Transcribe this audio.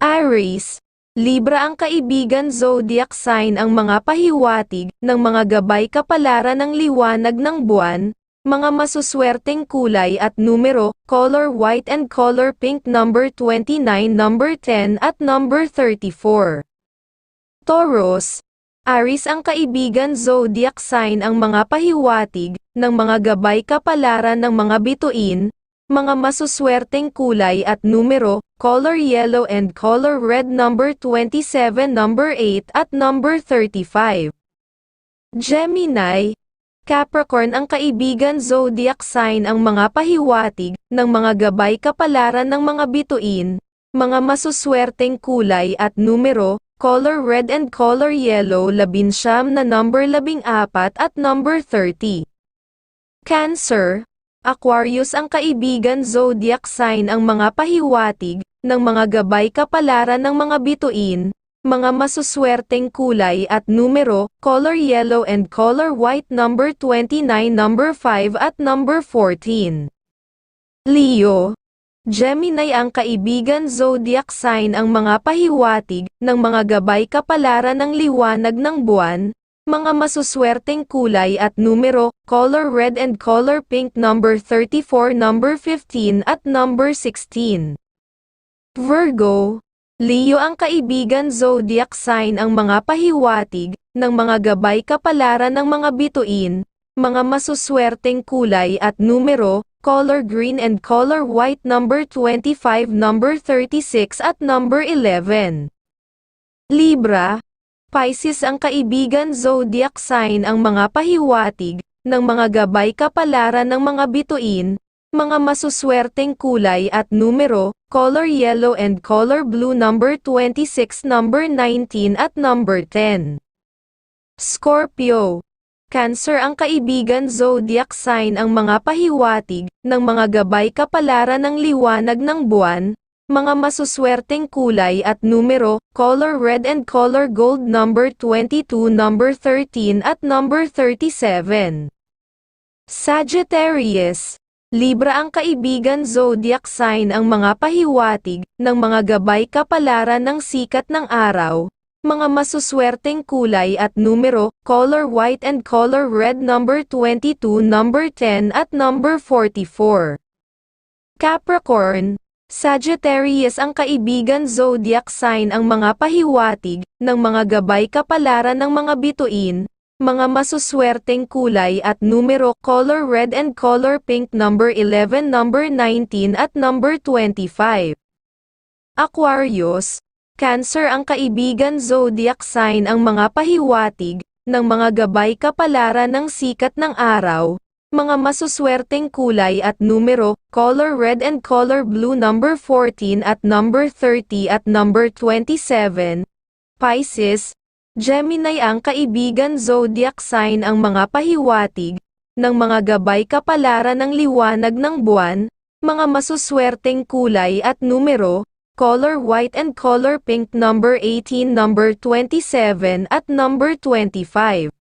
Aries, Libra ang kaibigan zodiac sign ang mga pahiwatig ng mga gabay kapalaran ng liwanag ng buwan, mga masuswerteng kulay at numero, color white and color pink number 29, number 10 at number 34. Taurus, Aries ang kaibigan zodiac sign ang mga pahiwatig ng mga gabay kapalaran ng mga bituin, mga masuswerteng kulay at numero, color yellow and color red number 27, number 8 at number 35. Gemini, Capricorn ang kaibigan zodiac sign ang mga pahiwatig ng mga gabay kapalaran ng mga bituin, mga masuswerteng kulay at numero, color red and color yellow labinsyam na number labing apat at number 30. Cancer, Aquarius ang kaibigan zodiac sign ang mga pahiwatig ng mga gabay kapalaran ng mga bituin, mga masuswerteng kulay at numero, color yellow and color white number 29, number 5 at number 14. Leo, Gemini ang kaibigan zodiac sign ang mga pahiwatig ng mga gabay kapalaran ng liwanag ng buwan, mga masuswerteng kulay at numero, color red and color pink number 34, number 15 at number 16. Virgo, Leo ang kaibigan zodiac sign ang mga pahiwatig ng mga gabay kapalaran ng mga bituin, mga masuswerteng kulay at numero, color green and color white number 25, number 36 at number 11. Libra, Pisces ang kaibigan zodiac sign ang mga pahiwatig ng mga gabay kapalaran ng mga bituin, mga masuswerteng kulay at numero, color yellow and color blue number 26, number 19 at number 10. Scorpio, Cancer ang kaibigan zodiac sign ang mga pahiwatig ng mga gabay kapalaran ng liwanag ng buwan, mga masuswerteng kulay at numero, color red and color gold number 22, number 13 at number 37. Sagittarius, Libra ang kaibigan zodiac sign ang mga pahiwatig ng mga gabay kapalaran ng sikat ng araw, mga masuswerteng kulay at numero, color white and color red number 22, number 10 at number 44. Capricorn, Sagittarius ang kaibigan zodiac sign ang mga pahiwatig ng mga gabay kapalaran ng mga bituin, mga masuswerteng kulay at numero, color red and color pink number 11, number 19 at number 25. Aquarius, Cancer ang kaibigan zodiac sign ang mga pahiwatig ng mga gabay kapalaran ng sikat ng araw, mga masuswerteng kulay at numero, color red and color blue number 14 at number 30 at number 27. Pisces, Gemini ang kaibigan zodiac sign ang mga pahiwatig ng mga gabay kapalaran ng liwanag ng buwan, mga masuswerteng kulay at numero, color white and color pink number 18, number 27 at number 25.